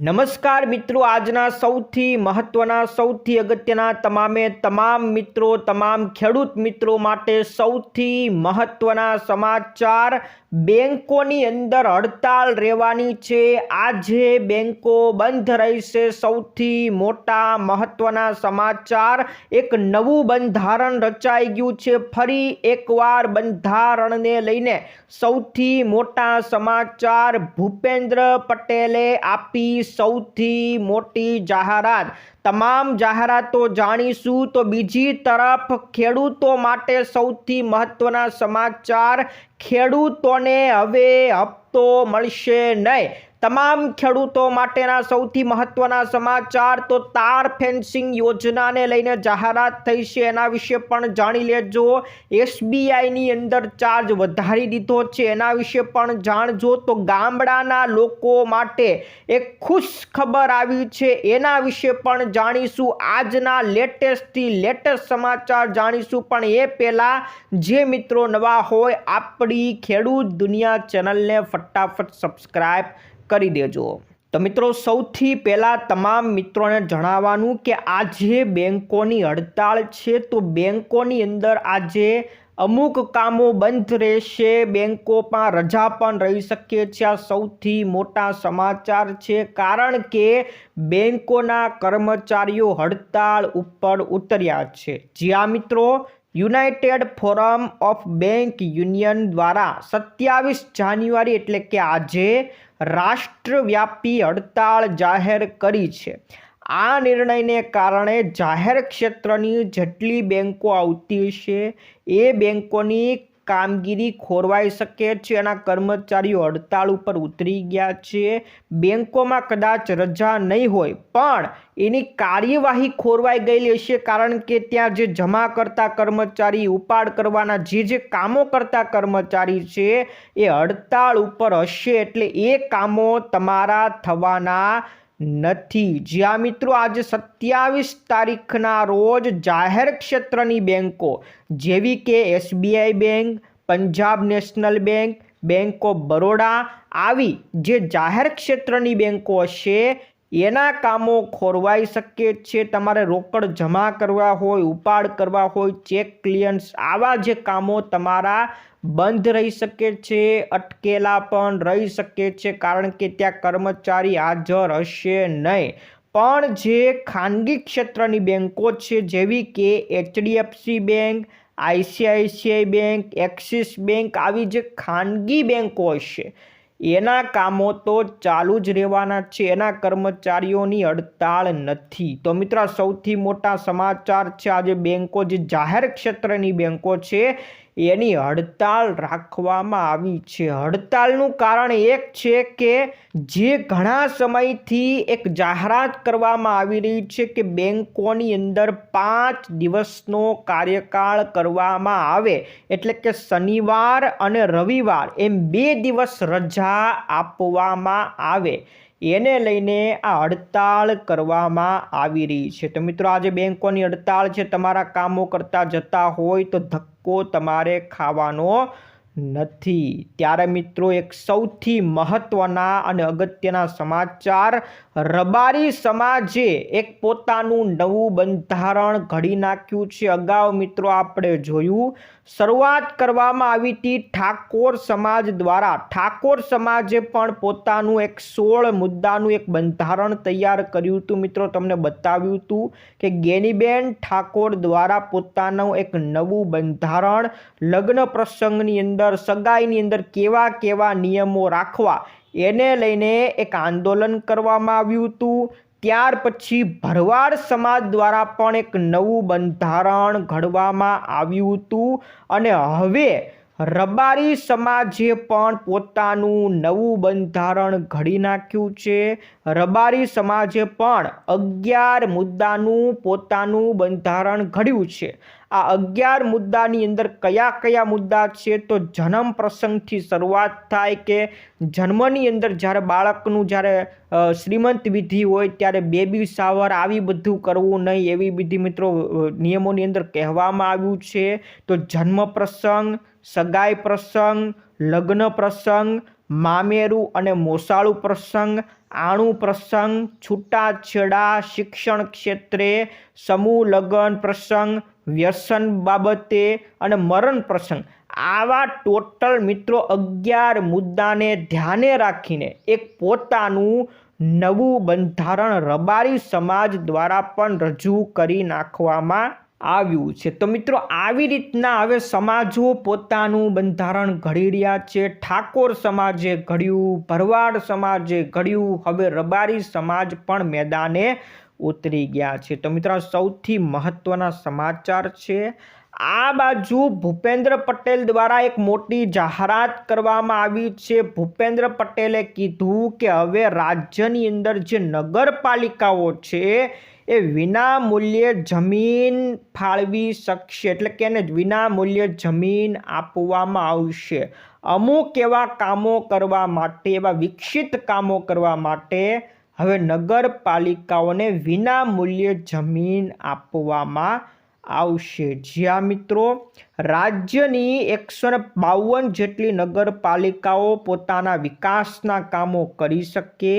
નમસ્કાર મિત્રો, આજના સૌથી મહત્વના, સૌથી અગત્યના તમામે તમામ મિત્રો, તમામ ખેડૂત મિત્રો માટે સૌથી મહત્વના સમાચાર બેંકોની અંદર હડતાલ રહેવાની છે. આજે બેન્કો બંધ રહેશે. સૌથી મોટા મહત્વના સમાચાર, એક નવું બંધારણ રચાઈ ગયું છે. ફરી એકવાર બંધારણને લઈને સૌથી મોટા સમાચાર ભૂપેન્દ્ર પટેલે આપી સૌથી મોટી જાહેરાત. તમામ જાહેરાતો જાણીશું તો બીજી તરફ ખેડૂતો માટે સૌથી મહત્વના સમાચાર, ખેડૂતોને હવે હપ્તો મળશે નહીં. તમામ ખેડૂતો માટેના સૌથી મહત્વના સમાચાર તો તાર ફેન્સિંગ યોજનાને લઈને જાહેરાત થઈ છે. એના વિશે પણ જાણી લેજો. એસબીઆઈની અંદર ચાર્જ વધારી દીધો છે. એના વિશે પણ જાણજો. તો ગામડાના લોકો માટે એક ખુશ ખબર આવી છે. એના વિશે પણ જાણીશું. આજના લેટેસ્ટથી લેટેસ્ટ સમાચાર જાણીશું. પણ એ પહેલાં જે મિત્રો નવા હોય, આપણી ખેડૂત દુનિયા ચેનલને ફટાફટ સબસ્ક્રાઈબ કરી દેજો. તો મિત્રો, સૌથી પહેલાં તમામ મિત્રોને જણાવવાનું કે આજે બેંકોની હડતાળ છે, તો બેંકોની અંદર આજે અમુક કામો બંધ રહેશે. બેન્કોમાં રજા પણ રહી શકે છે. આ સૌથી મોટા સમાચાર છે, કારણ કે બેન્કોના કર્મચારીઓ હડતાળ ઉપર ઉતર્યા છે. જ્યાં મિત્રો. United forum of bank union દ્વારા સત્યાવીસ જાન્યુઆરી એટલે કે આજે રાષ્ટ્રવ્યાપી હડતાળ જાહેર કરી છે. આ નિર્ણયને કારણે જાહેર ક્ષેત્રની જેટલી બેંકો આવતી છે એ બેંકોની કામગીરી ખોરવાઈ શકે છે એના કર્મચારીઓ હડતાળ ઉપર ઉતરી ગયા છે. બેંકોમાં કદાચ રજા નહીં હોય, પણ એની કાર્યવાહી ખોરવાઈ ગયેલી હશે કારણ કે ત્યાં જે જમા કરતા કર્મચારી, ઉપાડ કરવાના જે જે કામો કરતા કર્મચારી છે, એ હડતાળ ઉપર હશે એટલે એ કામો તમારા થવાના નથી. જ્યાં મિત્રો આજે સત્યાવીસ તારીખના રોજ જાહેર ક્ષેત્રની બેંકો જેવી કે SBI bank, Punjab national bank bank of Baroda આવી જે જાહેર ક્ષેત્રની બેંકો હશે એના કામો ખોરવાઈ શકે છે. તમારે રોકડ જમા કરવા હોય, ઉપાડ કરવા હોય, ચેક ક્લિયન્સ આવા જે કામો તમારા બંધ રહી શકે છે, અટકેલા પણ રહી શકે છે, કારણ કે ત્યાં કર્મચારી હાજર હશે નહીં. પણ જે ખાનગી ક્ષેત્રની બેંકો છે, જેવી કે HDFC bank, ICICI bank, Axis bank, આવી જે ખાનગી બેંકો હશે એના કામો તો ચાલુ જ રહેવાના છે. એના કર્મચારીઓની હડતાળ નથી. તો મિત્રો, સૌથી મોટા સમાચાર છે, આજે બેંકો જે જાહેર ક્ષેત્રની બેંકો છે. એની હડતાળ રાખવામાં આવી છે. હડતાળનું કારણ એક છે કે જે ઘણા સમયથી એક જાહેરાત કરવામાં આવી રહી છે કે બેંકોની અંદર પાંચ દિવસનો કાર્યકાળ કરવામાં આવે. એટલે કે શનિવાર અને રવિવાર એમ બે દિવસ રજા આપવામાં આવે. એને લઈને આ હડતાળ કરવામાં આવી રહી છે. તો મિત્રો આજે બેંકોની હડતાળ છે, તમારા કામો કરતા જતા હોય તો ધક્કો તમારે ખાવાનો નથી. ત્યારે મિત્રો એક સૌથી મહત્ત્વના અને અગત્યના સમાચાર રબારી સમાજે એક પોતાનું નવું બંધારણ ઘડી નાખ્યું છે. અગાઉ મિત્રો આપણે જોયું, શરૂઆત કરવામાં આવી હતી ઠાકોર સમાજ દ્વારા. ઠાકોર સમાજે પણ પોતાનું એક સોળ મુદ્દાનું એક બંધારણ તૈયાર કર્યું હતું. મિત્રો, તમને બતાવ્યું હતું કે ગેનીબેન ઠાકોર દ્વારા પોતાનું એક નવું બંધારણ લગ્ન પ્રસંગની અંદર, સગાઈની અંદર કેવા કેવા નિયમો રાખવા એને લઈને એક આંદોલન કરવામાં આવ્યું હતું. ત્યાર પછી ભરવાડ સમાજ દ્વારા પણ એક નવું બંધારણ ઘડવામાં આવ્યું હતું અને હવે રબારી સમાજે પણ પોતાનું નવું બંધારણ ઘડી નાખ્યું છે. રબારી સમાજે પણ અગિયાર મુદ્દાનું પોતાનું બંધારણ ઘડ્યું છે. આ અગિયાર મુદ્દાની અંદર કયા કયા મુદ્દા છે? તો જન્મ પ્રસંગથી શરૂઆત થાય કે જન્મની અંદર જ્યારે બાળકનું જ્યારે શ્રીમંત વિધિ હોય ત્યારે બેબી સાવર આવી બધું કરવું નહીં એવી બધી મિત્રો નિયમોની અંદર કહેવામાં આવ્યું છે. તો જન્મ પ્રસંગ, સગાઈ પ્રસંગ, લગ્ન પ્રસંગ, મામેરું અને મોસાળું પ્રસંગ, આણું પ્રસંગ, છૂટાછેડા, શિક્ષણ ક્ષેત્રે, સમૂહ લગ્ન પ્રસંગ વ્યસન બાબતે અને મરણ પ્રસંગ. આવા ટોટલ મિત્રો અગિયાર મુદ્દાને ધ્યાને રાખીને એક પોતાનું નવું બંધારણ રબારી સમાજ દ્વારા પણ રજૂ કરી નાખવામાં આવ્યું છે. તો મિત્રો, આવી રીતના હવે સમાજો પોતાનું બંધારણ ઘડી રહ્યા છે. ઠાકોર સમાજે ઘડ્યું, ભરવાડ સમાજે ઘડ્યું. હવે રબારી સમાજ પણ મેદાને ઉતરી ગયા છે. તો મિત્રો સૌથી મહત્વના સમાચાર છે. આ બાજુ ભૂપેન્દ્ર પટેલ દ્વારા એક મોટી જાહેરાત કરવામાં આવી છે. ભૂપેન્દ્ર પટેલે કીધું કે હવે રાજ્યની અંદર જે નગરપાલિકાઓ છે, એ વિના મૂલ્યે જમીન ફાળવી શકશે. એટલે કે એને વિના મૂલ્યે જમીન આપવામાં આવશે. અમુક એવા કામો કરવા માટે, એવા વિકસિત કામો કરવા માટે હવે નગરપાલિકાઓને વિના મૂલ્યે જમીન આપવામાં આવશે. જ્યાં મિત્રો, રાજ્યની એકસો બાવન જેટલી નગરપાલિકાઓ પોતાના વિકાસના કામો કરી શકે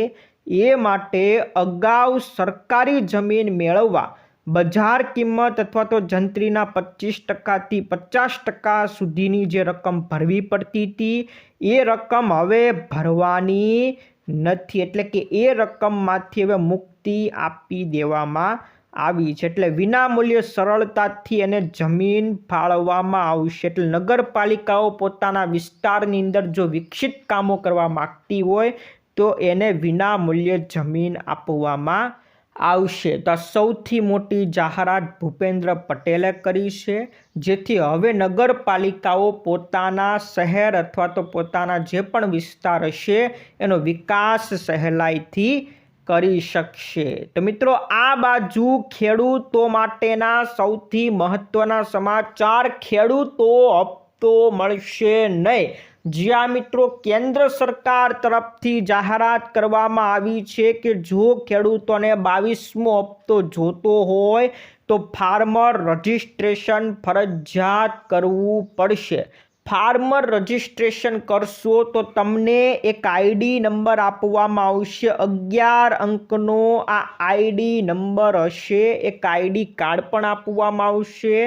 એ માટે અગાઉ સરકારી જમીન મેળવવા બજાર કિંમત અથવા તો જંત્રીના પચીસ ટકાથી પચાસ ટકા સુધીની જે રકમ ભરવી પડતી હતી, એ રકમ હવે ભરવાની નથી. એટલે કે એ રકમમાંથી હવે મુક્તિ આપી દેવામાં આવી છે. એટલે વિનામૂલ્યે સરળતાથી એને જમીન ફાળવવામાં આવશે. એટલે નગરપાલિકાઓ પોતાના વિસ્તારની અંદર જો વિકસિત કામો કરવા માગતી હોય, તો એને વિનામૂલ્યે જમીન આપવામાં આવશે. તો સૌથી મોટી જાહેરાત ભૂપેન્દ્ર પટેલે કરી છે, જેથી હવે નગરપાલિકાઓ પોતાના શહેર અથવા તો પોતાના જે પણ વિસ્તાર હશે એનો વિકાસ સહેલાઈથી કરી શકશે. તો મિત્રો, આ બાજુ ખેડૂતો માટેના સૌથી મહત્ત્વના સમાચાર, ખેડૂતો હપ્તો મળશે નહીં. જ્યાં મિત્રો કેન્દ્ર સરકાર તરફથી જાહેરાત કરવામાં આવી છે કે જો ખેડૂતોને બાવીસમો હપ્તો જોતો હોય તો ફાર્મર રજિસ્ટ્રેશન ફરજિયાત કરવું પડશે. ફાર્મર રજિસ્ટ્રેશન કરશો તો તમને એક આઈડી નંબર આપવામાં આવશે. અગિયાર અંકનો આ આઈડી નંબર હશે. એક આઈડી કાર્ડ પણ આપવામાં આવશે.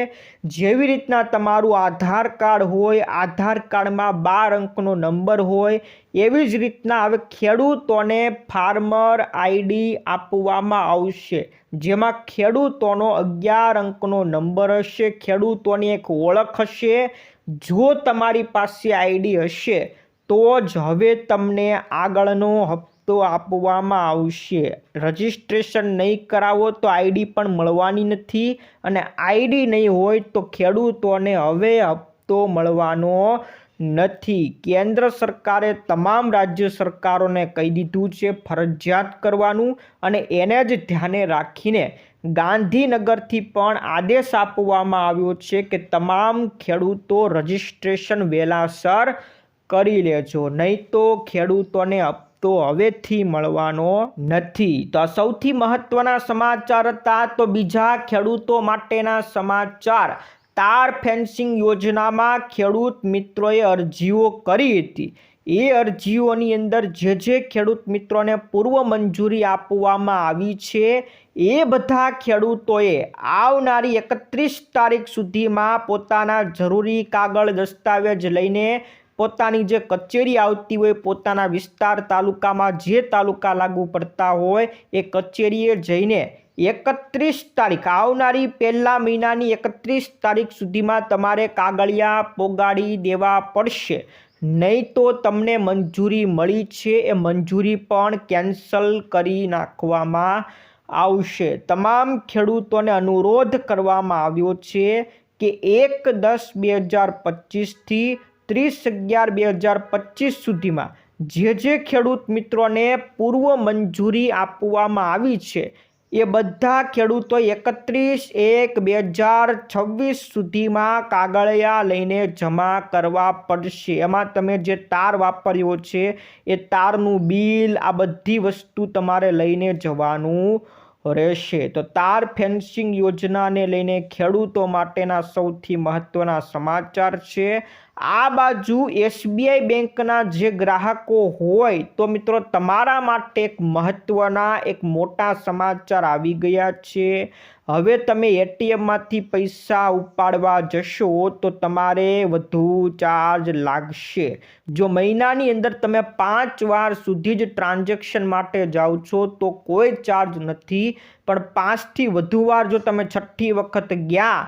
જેવી રીતના તમારું આધાર કાર્ડ હોય, આધાર કાર્ડમાં બાર અંકનો નંબર હોય, એવી જ રીતના હવે ખેડૂતોને ફાર્મર આઈડી આપવામાં આવશે. જેમાં ખેડૂતોનો અગિયાર અંકનો નંબર હશે. ખેડૂતોની એક ઓળખ હશે. જો તમારી પાસે આઈડી હશે, તો જ હવે તમને આગળનો હપ્તો આપવામાં આવશે. રજિસ્ટ્રેશન નહીં કરાવો તો આઈડી પણ મળવાની નથી અને આઈડી નહીં હોય તો ખેડૂતોને હવે હપ્તો મળવાનો નથી. કેન્દ્ર સરકારે તમામ રાજ્ય સરકારોને કહી દીધું છે ફરજિયાત કરવાનું અને એને જ ધ્યાને રાખીને ગાંધીનગરથી પણ આદેશ આપવામાં આવ્યો છે કે તમામ ખેડૂતો રજિસ્ટ્રેશન વહેલાસર કરી લેજો, નહીં તો ખેડૂતોને હપ્તો હવેથી મળવાનો નથી. તો સૌથી મહત્વના સમાચાર હતા. તો બીજા ખેડૂતો માટેના સમાચાર. તાર ફેન્સિંગ યોજનામાં ખેડૂત મિત્રોએ અરજીઓ કરી હતી. એ અરજીઓની અંદર જે જે ખેડૂત મિત્રોને પૂર્વ મંજૂરી આપવામાં આવી છે, એ બધા ખેડૂતોએ આવનારી એકત્રીસ તારીખ સુધીમાં પોતાના જરૂરી કાગળ, દસ્તાવેજ લઈને પોતાની જે કચેરી આવતી હોય, પોતાના વિસ્તાર તાલુકામાં જે તાલુકા લાગુ પડતા હોય, એ કચેરીએ જઈને એકત્રીસ તારીખ. આવનારી પહેલા મહિનાની એકત્રીસ તારીખ સુધીમાં તમારે કાગળિયા, પોગાડી દેવા પડશે. નહીં તો તમને મંજૂરી મળી છે. એ મંજૂરી પણ કેન્સલ કરી નાખવામાં આવશે. તમામ ખેડૂતોને અનુરોધ કરવામાં આવ્યો છે કે એક દસ બે હજાર પચીસથી ત્રીસ અગિયાર બે હજાર પચીસ સુધીમાં જે જે ખેડૂત મિત્રોને પૂર્વ મંજૂરી આપવામાં આવી છે એ બધા ખેડૂતો એકત્રીસ એક બે હજાર છવ્વીસ સુધીમાં કાગળિયા લઈને જમા કરવા પડશે. એમાં તમે જે તાર વાપર્યો છે, એ તારનું બિલ, આ બધી વસ્તુ તમારે લઈને જવાનું રહેશે. તો તાર ફેન્સિંગ યોજનાને લઈને ખેડૂતો માટેના સૌથી મહત્ત્વના સમાચાર છે. આ બાજુ એસબીઆઈ બેંકના જે ગ્રાહકો હોય તો મિત્રો તમારા માટે એક મહત્ત્વના એક મોટા સમાચાર આવી ગયા છે. હવે તમે એટીએમમાંથી પૈસા ઉપાડવા જશો તો તમારે વધુ ચાર્જ લાગશે. જો મહિનાની અંદર તમે પાંચ વાર સુધી જ ટ્રાન્ઝેક્શન માટે જાઓ છો તો કોઈ ચાર્જ નથી. પણ પાંચથી વધુ વાર જો તમે છઠ્ઠી વખત ગયા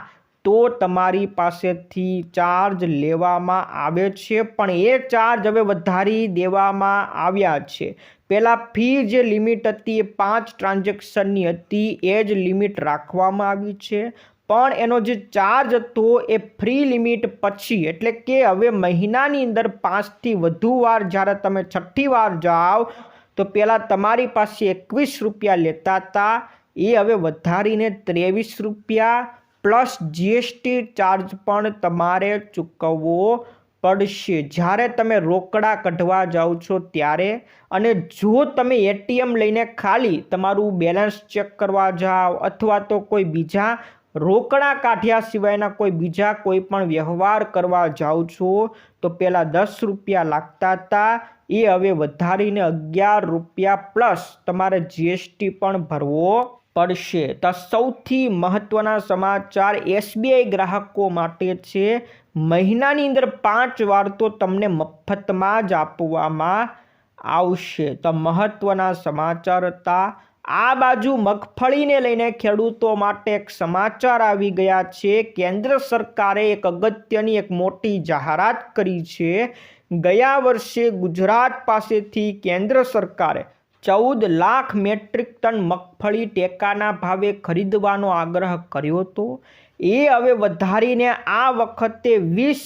તો તમારી પાસેથી ચાર્જ લેવામાં આવે છે, પણ એ ચાર્જ હવે વધારી દેવામાં આવ્યા છે. પહેલાં ફી જે લિમિટ હતી એ પાંચ ટ્રાન્ઝેક્શનની હતી, એ જ લિમિટ રાખવામાં આવી છે. પણ એનો જે ચાર્જ હતો એ ફ્રી લિમિટ પછી, એટલે કે હવે મહિનાની અંદર પાંચથી વધુ વાર જ્યારે તમે છઠ્ઠી વાર જાઓ, તો પહેલાં તમારી પાસે એકવીસ રૂપિયા લેતા હતા, એ હવે વધારીને ત્રેવીસ રૂપિયા પ્લસ જીએસટી ચાર્જ પણ તમારે ચૂકવવો પડશે. જ્યારે તમે રોકડા કઢવા જાઓ છો ત્યારે અને જો તમે એટીએમ લઈને ખાલી તમારું બેલેન્સ ચેક કરવા જાઓ અથવા તો કોઈ બીજા રોકડા કાઢ્યા સિવાયના કોઈ બીજા કોઈ પણ વ્યવહાર કરવા જાઓ છો, તો પહેલાં દસ રૂપિયા લાગતા હતા. એ હવે વધારીને અગિયાર રૂપિયા પ્લસ તમારે જીએસટી પણ ભરવો પડશે. તો સૌથી મહત્ત્વના સમાચાર એસબીઆઈ ગ્રાહકો માટે છે. મહિનાની અંદર પાંચ વાર તો તમને મફતમાં જ આપવામાં આવશે. તો મહત્ત્વના સમાચાર હતા. આ બાજુ મગફળીને લઈને ખેડૂતો માટે એક સમાચાર આવી ગયા છે. કેન્દ્ર સરકારે એક અગત્યની એક મોટી જાહેરાત કરી છે. ગયા વર્ષે ગુજરાત પાસેથી કેન્દ્ર સરકારે ચૌદ લાખ મેટ્રિક ટન મગફળી ટેકાના ભાવે ખરીદવાનો આગ્રહ કર્યો હતો. એ હવે વધારીને આ વખતે વીસ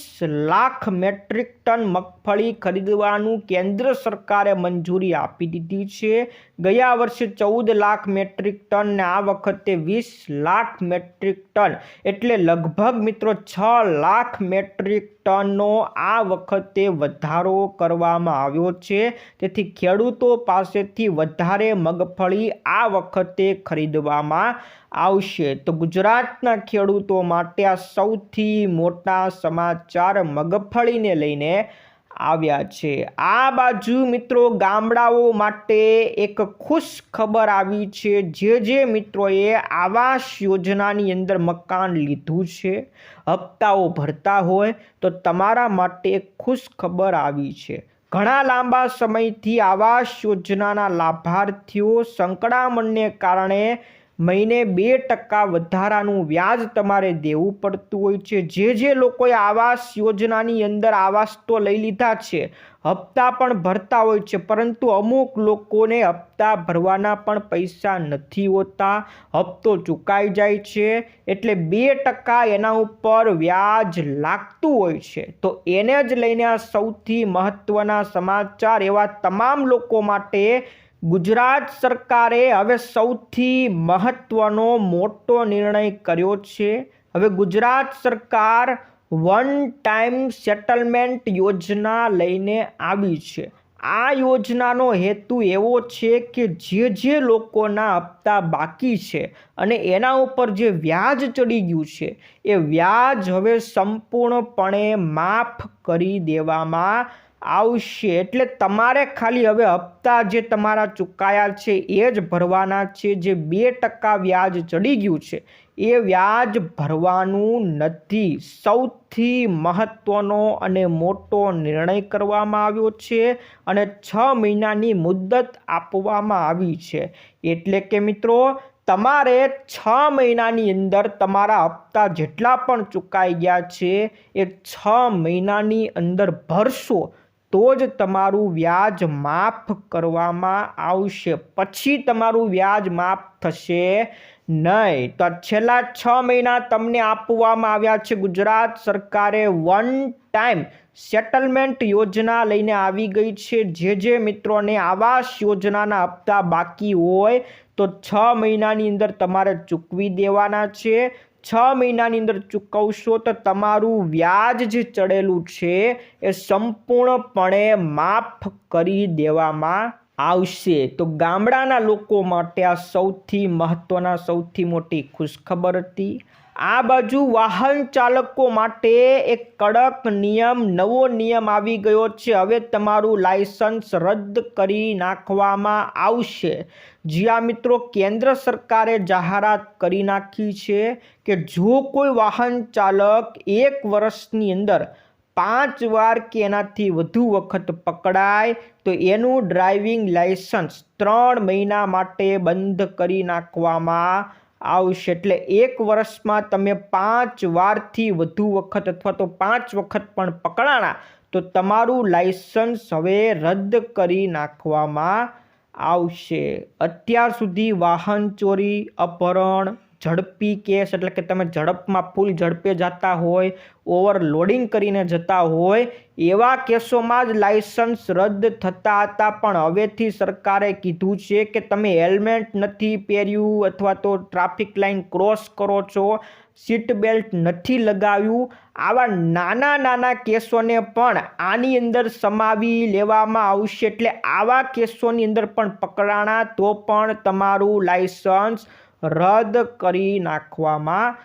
લાખ મેટ્રિક ટન મગફળી ખરીદવાનું કેન્દ્ર સરકારે મંજૂરી આપી દીધી છે. ગયા વર્ષે ચૌદ લાખ મેટ્રિક ટન ને આ વખતે વીસ લાખ મેટ્રિક ટન. એટલે લગભગ મિત્રો છ લાખ મેટ્રિક ટનનો આ વખતે વધારો કરવામાં આવ્યો છે. તેથી ખેડૂતો પાસેથી વધારે મગફળી આ વખતે ખરીદવામાં આવશે. તો ગુજરાતના ખેડૂતો માટે આ સૌથી મોટા સમાચાર મગફળીને લઈને આવ્યા છે. આ બાજુ મિત્રો ગામડાઓ માટે એક ખુશ ખબર આવી છે. જે જે મિત્રોએ આવાસ યોજનાની અંદર મકાન લીધું છે, હપ્તાઓ ભરતા હોય, તો તમારા માટે ખુશ ખબર આવી છે. ઘણા લાંબા સમયથી આવાસ યોજનાના લાભાર્થીઓ સંકળામણને કારણે મહિને બે ટકા વધારાનું વ્યાજ તમારે દેવું પડતું હોય છે. જે જે લોકોએ આવાસ યોજનાની અંદર આવાસ તો લઈ લીધા છે, હપ્તા પણ ભરતા હોય છે, પરંતુ અમુક લોકોને હપ્તા ભરવાના પણ પૈસા નથી હોતા. હપ્તો ચૂકાઈ જાય છે, એટલે બે ટકા એના ઉપર વ્યાજ લાગતું હોય છે. તો એને જ લઈને આ સૌથી મહત્ત્વના સમાચાર એવા તમામ લોકો માટે ગુજરાત સરકારે હવે સૌથી મહત્ત્વનો મોટો નિર્ણય કર્યો છે. હવે ગુજરાત સરકાર વન ટાઈમ સેટલમેન્ટ યોજના લઈને આવી છે. આ યોજનાનો હેતુ એવો છે કે જે જે લોકોના હપ્તા બાકી છે અને એના ઉપર જે વ્યાજ ચડી ગયું છે, એ વ્યાજ હવે સંપૂર્ણપણે માફ કરી દેવામાં આવશે. એટલે તમારે ખાલી હવે હપ્તા જે તમારા ચૂકાયા છે એ જ ભરવાના છે. જે બે ટકા વ્યાજ ચડી ગયું છે એ વ્યાજ ભરવાનું નથી. સૌથી મહત્ત્વનો અને મોટો નિર્ણય કરવામાં આવ્યો છે અને છ મહિનાની મુદ્દત આપવામાં આવી છે. એટલે કે મિત્રો, તમારે છ મહિનાની અંદર તમારા હપ્તા જેટલા પણ ચૂકાઈ ગયા છે એ છ મહિનાની અંદર ભરશો. તો જ તમારું વ્યાજ માફ કરવામાં આવશે. પછી તમારું વ્યાજ માફ થશે નહીં. તો છેલ્લા છ મહિના તમને આપવામાં આવ્યા છે ગુજરાત સરકારે વન ટાઈમ સેટલમેન્ટ યોજના લઈને આવી ગઈ છે. જે જે મિત્રોને આવાસ યોજનાના હપ્તા બાકી હોય તો છ મહિનાની અંદર તમારે ચૂકવી દેવાના છે. છ મહિનાની અંદર ચૂકવશો તો તમારું વ્યાજ જે ચડેલું છે એ સંપૂર્ણપણે માફ કરી દેવામાં આવશે. તો ગામડાના લોકો માટે આ સૌથી મહત્ત્વના સૌથી મોટી ખુશખબર હતી. આ બાજુ વાહન ચાલકો માટે એક કડક નિયમ, નવો નિયમ આવી ગયો છે. હવે તમારું લાયસન્સ રદ કરી નાખવામાં આવશે. જ્યાં મિત્રો, કેન્દ્ર સરકારે જાહેરાત કરી નાખી છે કે જો કોઈ વાહન ચાલક એક વર્ષની અંદર પાંચ વાર કે એનાથી વધુ વખત પકડાય, તો એનું ડ્રાઇવિંગ લાયસન્સ ત્રણ મહિના માટે બંધ કરી નાખવામાં આવશે. એટલે એક વર્ષમાં તમે પાંચ વારથી વધુ વખત અથવા તો પાંચ વખત પણ પકડાણા, તો તમારું લાયસન્સ હવે રદ કરી નાખવામાં આવશે. અત્યાર સુધી વાહન ચોરી, અપહરણ ઝડપી કેસ એટલે કે તમે ઝડપમાં ફૂલ ઝડપે જતા હોય, ઓવરલોડિંગ કરીને જતા હોય, એવા કેસોમાં જ લાઇસન્સ રદ થતા હતા. પણ હવેથી સરકારે કીધું છે કે તમે હેલ્મેટ નથી પહેર્યું અથવા તો ટ્રાફિક લાઇન ક્રોસ કરો છો, સીટ બેલ્ટ નથી લગાવ્યું. આવા નાના નાના કેસોને પણ આની અંદર સમાવી લેવામાં આવશે. એટલે આવા કેસોની અંદર પણ પકડાણા તો પણ તમારું લાયસન્સ રદ કરી નાખવામાં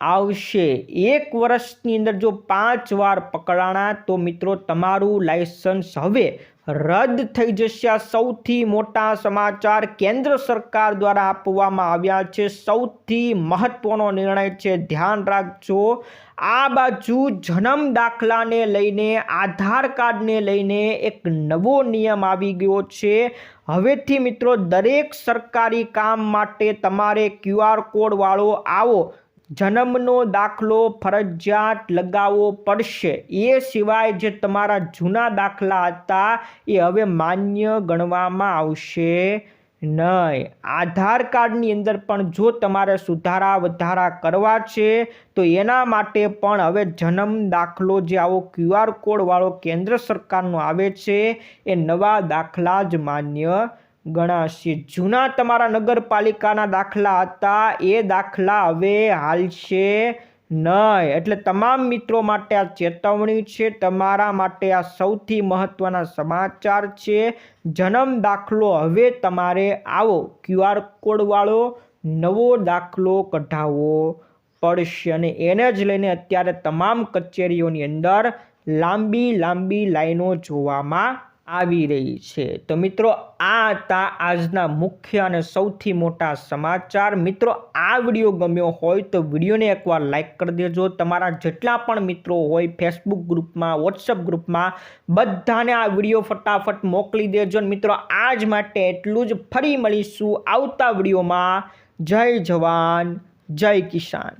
આવશે. એક વર્ષની અંદર જો પાંચ વાર પકડાણા, તો મિત્રો, તમારું લાયસન્સ હવે રદ થઈ જશે. સૌથી મોટા સમાચાર કેન્દ્ર સરકાર દ્વારા આપવામાં આવ્યા છે. સૌથી મહત્વનો નિર્ણય છે. ધ્યાન રાખજો. આ બાજુ જન્મ દાખલાને લઈને, આધાર કાર્ડને લઈને એક નવો નિયમ આવી ગયો છે. હવેથી મિત્રો, દરેક સરકારી કામ માટે તમારે ક્યુઆર કોડવાળો આવો. જન્મનો દાખલો, ફરજિયાત લગાવવો પડશે. એ સિવાય જે તમારા જૂના દાખલા હતા, એ હવે માન્ય ગણવામાં આવશે નહીં. આધાર કાર્ડની અંદર પણ જો તમારે સુધારા વધારા કરવા છે, તો એના માટે પણ હવે જન્મ દાખલો જે આવો ક્યુઆર કોડવાળો કેન્દ્ર સરકારનો આવે છે, એ નવા દાખલા જ માન્ય ગણાશે. જૂના તમારા નગરપાલિકાના દાખલા હતા, એ દાખલા હવે હાલશે નહીં. એટલે તમામ મિત્રો માટે આ ચેતવણી છે, તમારા માટે આ સૌથી મહત્ત્વના સમાચાર છે. જન્મ દાખલો હવે તમારે આવો ક્યુઆર કોડવાળો નવો દાખલો કઢાવવો પડશે. અને એને જ લઈને અત્યારે તમામ કચેરીઓની અંદર લાંબી લાંબી લાઈનો જોવામાં આવી રહી છે. તો મિત્રો, આ હતા આજના મુખ્ય અને સૌથી મોટા સમાચાર. મિત્રો, આ વીડિયો ગમ્યો હોય તો વિડીયોને એકવાર લાઇક કરી દેજો. તમારા જેટલા પણ મિત્રો હોય ફેસબુક ગ્રુપમાં વોટ્સઅપ ગ્રુપમાં, બધાને આ વીડિયો ફટાફટ મોકલી દેજો. મિત્રો, આજ માટે એટલું જ. ફરી મળીશું આવતા વિડીયોમાં. જય જવાન, જય કિસાન.